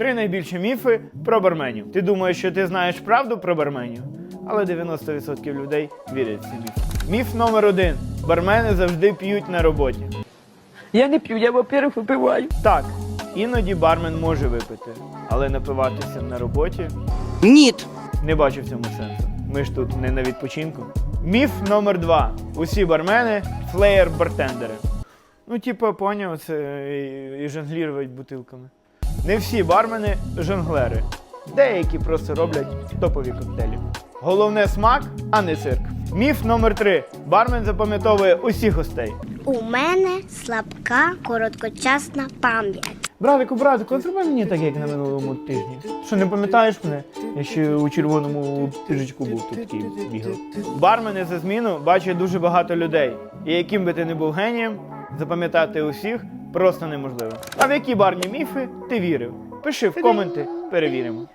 Три найбільші міфи про барменів. Ти думаєш, що ти знаєш правду про барменів? Але 90% людей вірять в ці міфи. Міф номер один: бармени завжди п'ють на роботі. Я не п'ю, я, во-первых, випиваю. Так, іноді бармен може випити, але напиватися на роботі Нет. не бачу в цьому сенсу. Ми ж тут не на відпочинку. Міф номер два: усі бармени флеєр-бартендери. Ну, типу, поняв, це і, і жонглірувати бутилками. Не всі бармени жонглери. Деякі просто роблять топові коктейлі. Головне смак, а не цирк. Міф номер три: бармен запам'ятовує усіх гостей. У мене слабка короткочасна пам'ять. Братику, братику, зроби мені так, як на минулому тижні. Що не пам'ятаєш мене? Я ще у червоному піджачку був тут такий бігав. Бармени за зміну бачать дуже багато людей. І яким би ти не був генієм, запам'ятати усіх просто неможливо. А в які барні міфи ти вірив? Пиши в коменти, перевіримо.